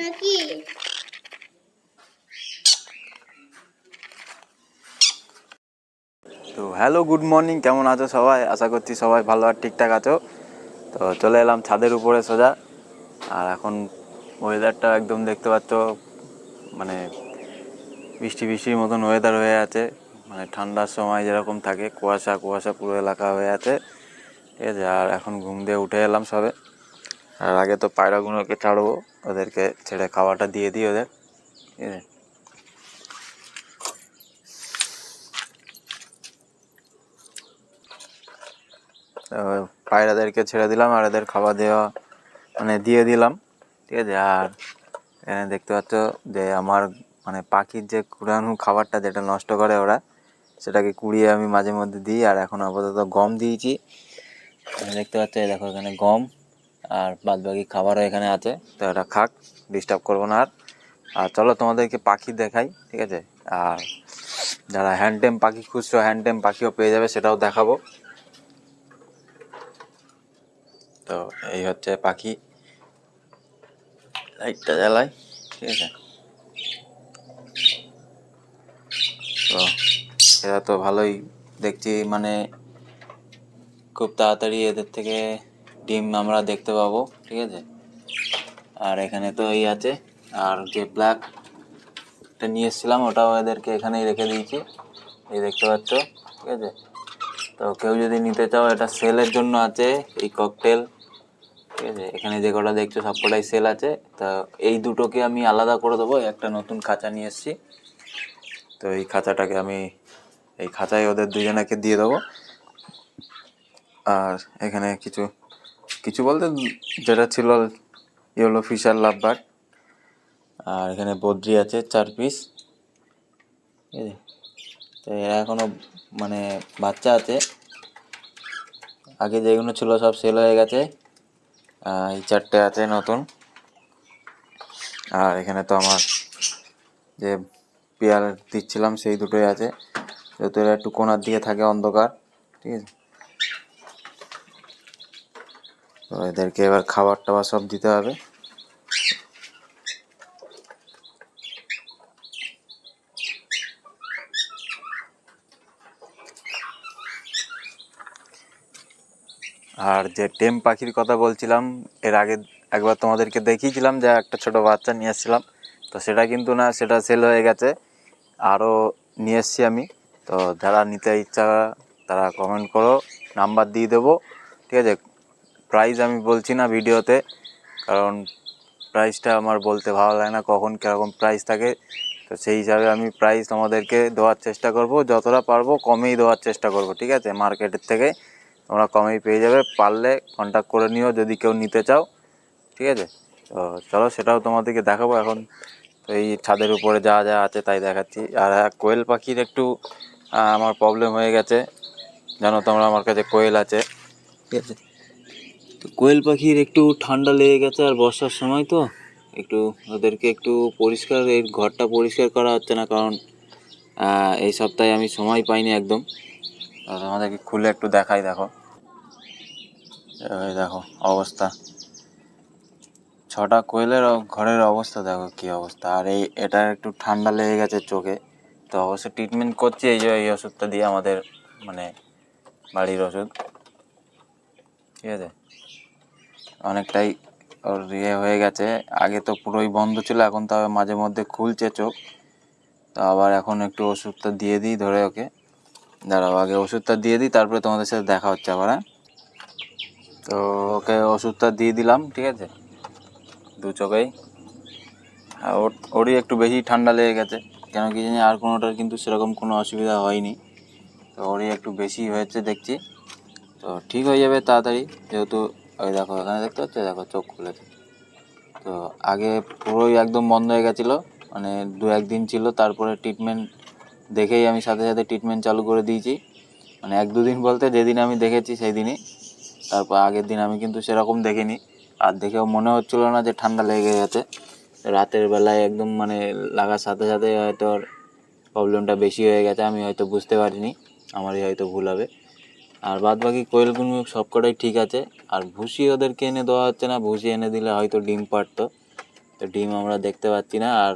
নাকি? তো hello good morning কেমন আছো সবাই? আশা করছি সবাই ভালো আর ঠিকঠাক আছো। তো চলে এলাম ছাদের উপরে সোজা। আর এখন ওয়েদারটা একদম দেখতে পাচ্ছ মানে বৃষ্টি বৃষ্টির মতন ওয়েদার হয়ে আছে। মানে ঠান্ডার সময় যেরকম থাকে, কুয়াশা কুয়াশা পুরো এলাকা হয়ে আছে। ঠিক আছে, আর এখন ঘুম দিয়ে উঠে এলাম সবে। আর আগে তো পায়রাগুলোকে ছাড়বো, ওদেরকে ছেড়ে খাওয়াটা দিয়ে দিই ওদের। ঠিক আছে পায়রাদেরকে ছেড়ে দিলাম আর এদের খাবার দেওয়া মানে দিয়ে দিলাম। ঠিক আছে, আর এখানে দেখতে পাচ্ছ যে আমার মানে পাখির যে কুড়ানো খাবারটা যেটা নষ্ট করে ওরা, সেটাকে কুড়িয়ে আমি মাঝে মধ্যে দিই, আর এখন আপাতত গম দিয়েছি। দেখতে পাচ্ছ দেখো এখানে গম। আর বাদ বাকি খাবারও এখানে আছে, তো এটা খাক ডিস্টার্ব করব না আর। আর চলো তোমাদেরকে পাখি দেখাই, ঠিক আছে? আর যারা হ্যান্ডটেম পাখি খুঁজছো হ্যান্ডটেম পাখিও পেয়ে যাবে, সেটাও দেখাবো। তো এই হচ্ছে পাখি। লাইটটা জ্বালাই, ঠিক আছে? তো এরা তো ভালোই দেখছি মানে খুব তাড়াতাড়ি এদের থেকে ডিম আমরা দেখতে পাবো, ঠিক আছে? আর এখানে তো এই আছে, আর যে ব্ল্যাক টা নিয়ে এসেছিলাম, ওটাও এদেরকে এখানেই রেখে দিয়েছি। এই দেখতে পাচ্ছ, ঠিক আছে? তো কেউ যদি নিতে চাও, এটা সেলের জন্য আছে এই ককটেল ঠিক আছে? এখানে যে কটা দেখছ, সব কটাই সেল আছে। তো এই দুটোকে আমি আলাদা করে দেবো, একটা নতুন খাঁচা নিয়ে এসেছি। তো এই খাঁচাটাকে আমি, এই খাঁচায় ওদের দুজনাকে দিয়ে দেবো। আর এখানে কিছু কিছু বলতে, যেটা ছিল ইয়েলো ফিশার লাভবার আর এখানে বদ্রি আছে চার পিস তো এরা এখনও মানে বাচ্চা আছে। আগে যেগুলো ছিল সব সেল হয়ে গেছে। এই চারটে আছে নতুন। আর এখানে তো আমার যে পেয়ার দিচ্ছিলাম, সেই দুটোই আছে। যেহেতু এরা একটু কোনার দিকে থাকে অন্ধকার, ঠিক আছে তো এদেরকে এবার খাবার টাবার সব দিতে হবে। আর যে টেম পাখির কথা বলছিলাম, এর আগে একবার তোমাদেরকে দেখিয়েছিলাম যে একটা ছোট বাচ্চা নিয়ে এসেছিলাম। তো সেটা কিন্তু না, সেটা সেল হয়ে গেছে। আরও নিয়ে এসেছি আমি। তো যারা নিতে ইচ্ছা তারা কমেন্ট করো নাম্বার দিয়ে দেবো। ঠিক আছে? প্রাইস আমি বলছি না ভিডিওতে কারণ প্রাইসটা আমার বলতে ভালো লাগে না কখন কীরকম প্রাইস থাকে। তো সেই হিসাবে আমি প্রাইস তোমাদেরকে দেওয়ার চেষ্টা করব যতটা পারব কমেই দেওয়ার চেষ্টা করব ঠিক আছে? মার্কেটের থেকে তোমরা কমেই পেয়ে যাবে পারলে কন্ট্যাক্ট করে নিও যদি কেউ নিতে চাও ঠিক আছে? তো চলো সেটাও তোমাদেরকে দেখাবো এখন। তো এই ছাদের উপরে যা যা আছে তাই দেখাচ্ছি। আর হ্যাঁ, কোয়েল পাখির একটু আমার প্রবলেম হয়ে গেছে। জানো তোমরা আমার কাছে কোয়েল আছে। ঠিক আছে? তো কোয়েল পাখির একটু ঠান্ডা লেগে গেছে আর বর্ষার সময় তো, একটু ওদেরকে একটু পরিষ্কার এই ঘরটা পরিষ্কার করা হচ্ছে না কারণ এই সপ্তাহে আমি সময় পাইনি একদম। তোমাদেরকে খুলে একটু দেখাই দেখো। দেখো অবস্থা। ছটা কোয়েলের ঘরের অবস্থা দেখো কি অবস্থা। আর এই, এটা একটু ঠান্ডা লেগে গেছে চোখে। তো অবশ্য ট্রিটমেন্ট করছি এই যে, এই ওষুধটা দিয়ে আমাদের মানে বাড়ির ওষুধ। ঠিক আছে? অনেকটাই ওর ইয়ে হয়ে গেছে। আগে তো পুরোই বন্ধ ছিল, এখন তো আবার মাঝে মধ্যে খুলছে চোখ। তো আবার এখন একটু ওষুধটা দিয়ে দিই ধরে ওকে। দাঁড়াও, আগে ওষুধটা দিয়ে দিই, তারপরে তোমাদের সাথে দেখা হচ্ছে আবার হ্যাঁ? তো ওকে ওষুধটা দিয়ে দিলাম, ঠিক আছে? দু চোখেই। ওর, ওরই একটু বেশি ঠান্ডা লেগে গেছে, কেন কি জানি আর কোনোটার কিন্তু সেরকম কোনো অসুবিধা হয়নি। তো ওরই একটু বেশি হয়েছে দেখছি। তো ঠিক হয়ে যাবে তাড়াতাড়ি, যেহেতু ওই দেখো, এখানে দেখতে পাচ্ছ? দেখো, চোখ খুলেছে। তো আগে পুরোই একদম বন্ধ হয়ে গেছিল মানে দু একদিন ছিল, তারপরে ট্রিটমেন্ট দেখেই আমি সাথে সাথে ট্রিটমেন্ট চালু করে দিয়েছি। মানে এক দুদিন বলতে যেদিন আমি দেখেছি সেই দিনই তারপর আগের দিন আমি কিন্তু সেরকম দেখিনি। আর দেখেও মনে হচ্ছিল না যে ঠান্ডা লেগে গেছে। রাতের বেলায় একদম মানে লাগার সাথে সাথে হয়তো প্রবলেমটা বেশি হয়ে গেছে, আমি হয়তো বুঝতে পারিনি। আমারই হয়তো ভুল হবে। আর বাদ বাকি কোয়েলগুলো সবকটাই ঠিক আছে। আর ভুসি ওদেরকে এনে দেওয়া হচ্ছে না, ভুসি এনে দিলে হয়তো ডিম পারতো। তো ডিম আমরা দেখতে পাচ্ছি না, আর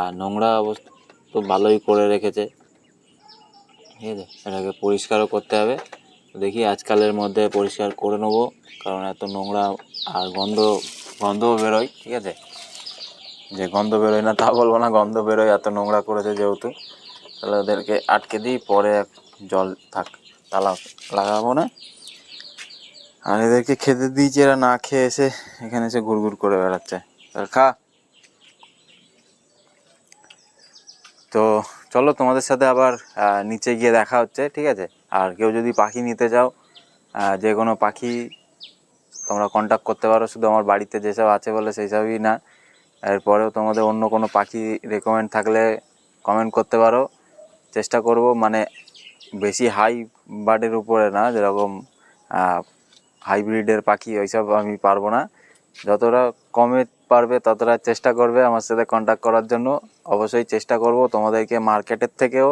আর নোংরা অবস্থা তো ভালোই করে রেখেছে। ঠিক আছে, এটাকে পরিষ্কারও করতে হবে। দেখি আজকালের মধ্যে পরিষ্কার করে নেব, কারণ এত নোংরা আর গন্ধ, গন্ধও বেরোয়, ঠিক আছে? যে গন্ধ বেরোয় না, তা বলব না, গন্ধ বেরোয়, এত নোংরা করেছে যেহেতু। তাহলে ওদেরকে আটকে দিই, পরে জল থাক। তালা লাগাবো না। আর এদেরকে খেতে দিয়েছি, এরা না খেয়ে এসে এখানে এসে ঘুরঘুর করে বেড়াচ্ছে। খা। তো চলো তোমাদের সাথে আবার নিচে গিয়ে দেখা হচ্ছে, ঠিক আছে? আর কেউ যদি পাখি নিতে চাও যে কোনো পাখি তোমরা কন্ট্যাক্ট করতে পারো, শুধু আমার বাড়িতে যেসব আছে বলে সেই সবই না। এরপরেও তোমাদের অন্য কোনো পাখি রেকমেন্ড থাকলে কমেন্ট করতে পারো। চেষ্টা করব মানে বেশি হাই বার্ডের উপরে না, যেরকম হাইব্রিডের পাখি ওইসব আমি পারব না। যতটা কমে পারবে ততটা চেষ্টা করবে আমার সাথে কন্ট্যাক্ট করার জন্য। অবশ্যই চেষ্টা করব তোমাদেরকে মার্কেটের থেকেও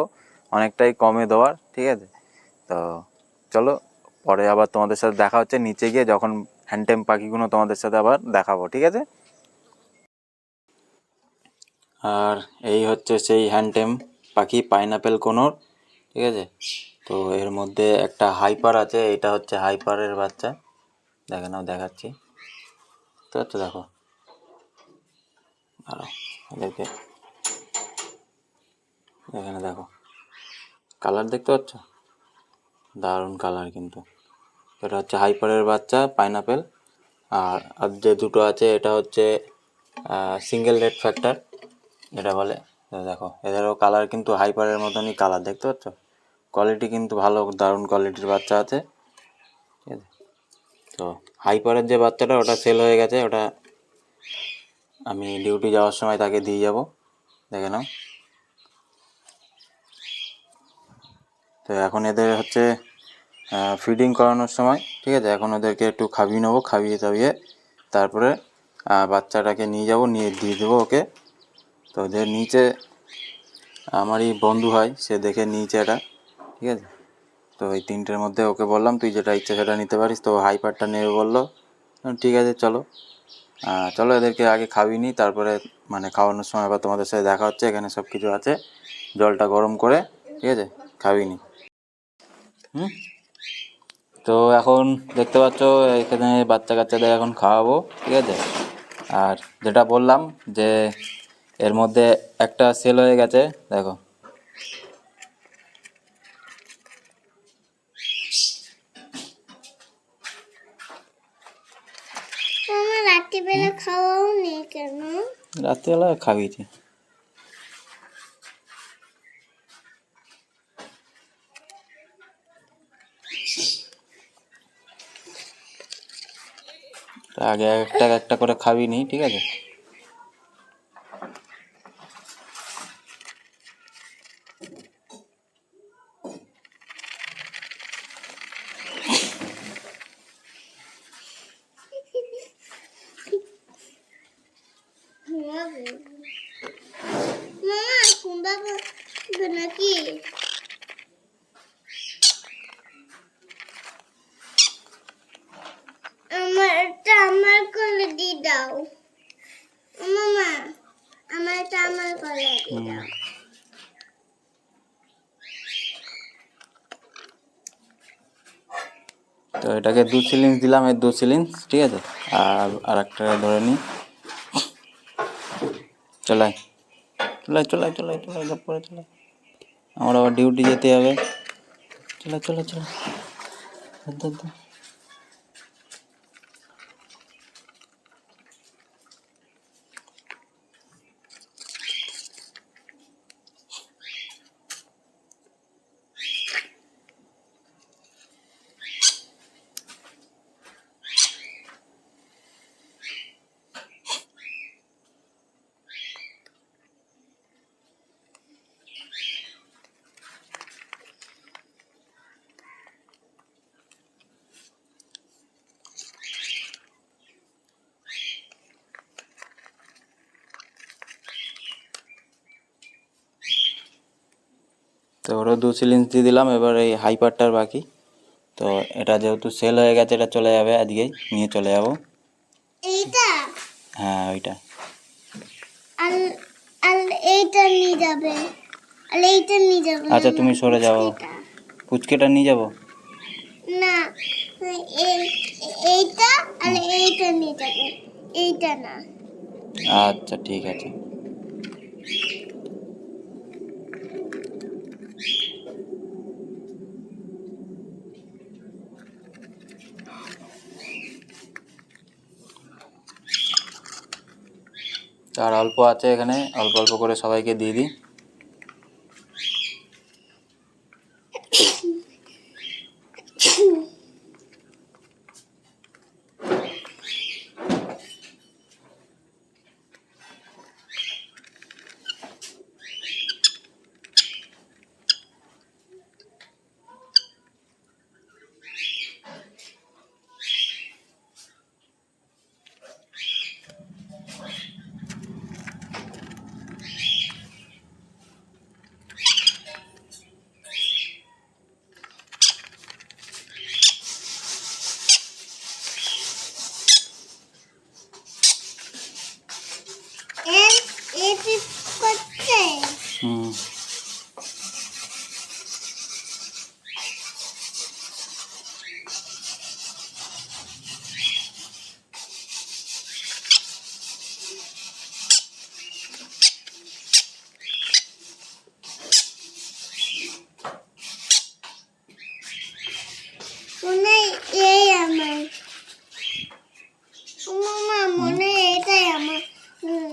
অনেকটাই কমে দেওয়ার, ঠিক আছে? তো চলো, পরে আবার তোমাদের সাথে দেখা হচ্ছে। নিচে গিয়ে যখন হ্যান্ডটেম পাখিগুলো তোমাদের সাথে আবার দেখাবো, ঠিক আছে? আর এই হচ্ছে সেই হ্যান্ডটেম পাখি পাইনাপেল কোনোর। ঠিক আছে? তো এর মধ্যে একটা হাইপার আছে, এটা হচ্ছে হাইপারের বাচ্চা। দেখে নাও দেখাচ্ছি। তো হচ্ছে দেখো। ভালো এদেরকে এখানে দেখো। কালার দেখতে পাচ্ছ? দারুণ কালার কিন্তু। এটা হচ্ছে হাইপারের বাচ্চা, পাইনাপেল। আর আর যে দুটো আছে, এটা হচ্ছে সিঙ্গেল রেড ফ্যাক্টর। এটা বলে দেখো। এদেরও কালার কিন্তু হাইপারের মতনই কালার, দেখতে পাচ্ছ? কোয়ালিটি কিন্তু ভালো, দারুণ কোয়ালিটির বাচ্চা আছে। তো হাইপারের যে বাচ্চাটা, ওটা সেল হয়ে গেছে, ওটা আমি ডিউটি যাওয়ার সময় তাকে দিয়ে যাব। দেখে নাও। তো এখন এদের হচ্ছে ফিডিং করানোর সময়, ঠিক আছে? এখন ওদেরকে একটু খাবিয়ে নেব, খাইয়ে টাবিয়ে তারপরে বাচ্চাটাকে নিয়ে যাব, নিয়ে দিয়ে দেবো ওকে। তো ওদের নিচে, আমারই বন্ধু হয় সে দেখে নিচে এটা। ঠিক আছে? তো এই তিনটের মধ্যে ওকে বললাম, তুই যেটা ইচ্ছা সেটা নিতে পারিস। তো হাইপারটা নেবে বলল ঠিক আছে, চলো। চলো এদেরকে আগে খাবিয়ে নিই, তারপরে মানে খাওয়ানোর সময় আবার তোমাদের সাথে দেখা হচ্ছে, এখানে সব কিছু আছে। জলটা গরম করে, ঠিক আছে খাবিয়ে নিই। হুম? তো এখন দেখতে পাচ্ছ, এখানে বাচ্চা কাচ্চাদের এখন খাওয়াবো, ঠিক আছে? আর যেটা বললাম যে, এর মধ্যে একটা সেল হয়ে গেছে, দেখো আমার রাত্রিবেলা খাওয়াও নেই কেন? রাত্রিবেলা খাবি তো আগে একটা একটা করে খাবি নি ঠিক আছে ঘুমাবে মামা ঘুমাবে নাকি আমারটা আমার কোলে দিয়ে দাও মামা আমারটা আমার কোলে দিয়ে দাও তো এটাকে দু সিলিংস দিলাম এর দু সিলিংস ঠিক আছে? আর আর একটা ধরে নিই। চলাই। চলাই চলাই চলাই চলাই, সব করে চলাই। আমার আবার ডিউটি যেতে হবে। চলা চলা চলা তো ওরও দু সিলিংস দিয়ে দিলাম এবার এই হাইপারটার বাকি। তো এটা যেহেতু সেল হয়ে গেছে এটা চলে যাবে আজকেই নিয়ে চলে যাব। এইটা? হ্যাঁ ওইটা। আর আর এইটা নিয়ে যাবে। আর এইটা নিয়ে যাবে আচ্ছা, তুমি সরে যাও। পুচকেটা। নিয়ে যাব? না এইটা আর এইটা নিয়ে যাবে। এইটা না। আচ্ছা ঠিক আছে। আর অল্প আছে এখানে অল্প অল্প করে সবাইকে দিয়ে দিই এর এটি করছে হুম মনে হয় এই আমার মামা মনে হয় এটাই আমার হুম,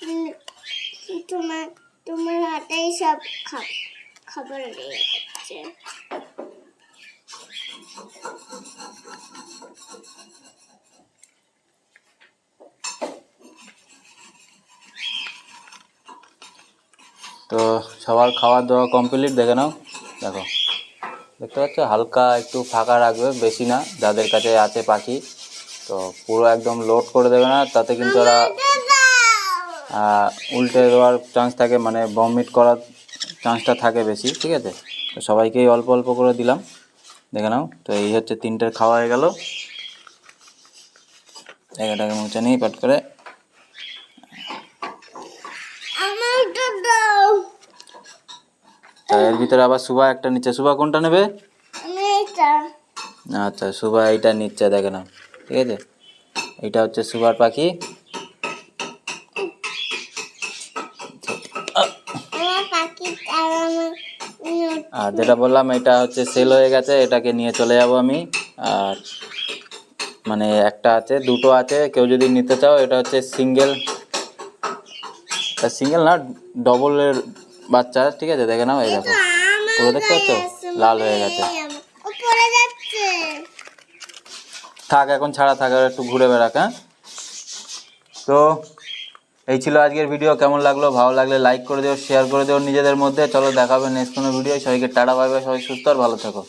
হুম, তোমার তোমার হাতেই সব খাব- খাবার হচ্ছে তো সবার খাওয়া দাওয়া কমপ্লিট দেখে নাও। দেখো। দেখতে পাচ্ছ? হালকা একটু ফাঁকা রাখবে বেশি না। যাদের কাছে আছে পাখি তো পুরো একদম লোড করে দেবে না। তাতে কিন্তু ওরা উল্টে দেওয়ার চান্স থাকে মানে বমিট করার চান্সটা থাকে বেশি ঠিক আছে? তো সবাইকেই অল্প অল্প করে দিলাম। দেখে নাও তো এই হচ্ছে তিনটের খাওয়া হয়ে গেল। জায়গাটাকে মুছে নিই পাট করে। এর ভিতরে আবার সুবা একটা নিচ্ছে। সুবা কোনটা নেবে? আচ্ছা সুবা এইটা নিচ্ছে দেখে নাও। ঠিক আছে? এইটা হচ্ছে সুবার পাখি আমার পাখি আর আমার উম, আর যেটা বললাম এটা হচ্ছে সেল হয়ে গেছে এটাকে নিয়ে চলে যাব আমি। আর মানে একটা আছে দুটো আছে কেউ যদি নিতে চাও এটা হচ্ছে সিঙ্গেল সিঙ্গেল না ডবলের বাচ্চা ঠিক আছে? দেখে নাও এই দেখো। পুরো দেখতে পাচ্ছ? লাল হয়ে গেছে। থাক এখন ছাড়া থাকার একটু ঘুরে বেড়াক হ্যাঁ? তো এই ছিল আজকের ভিডিও। কেমন লাগল? ভালো লাগলে লাইক করে দিও শেয়ার করে দিও। নিজেদের মধ্যে। চলো দেখাবে নেক্সট কোনো ভিডিও সবাইকে টাটা পাবে সবাই সুস্থ আর ভালো থাকো।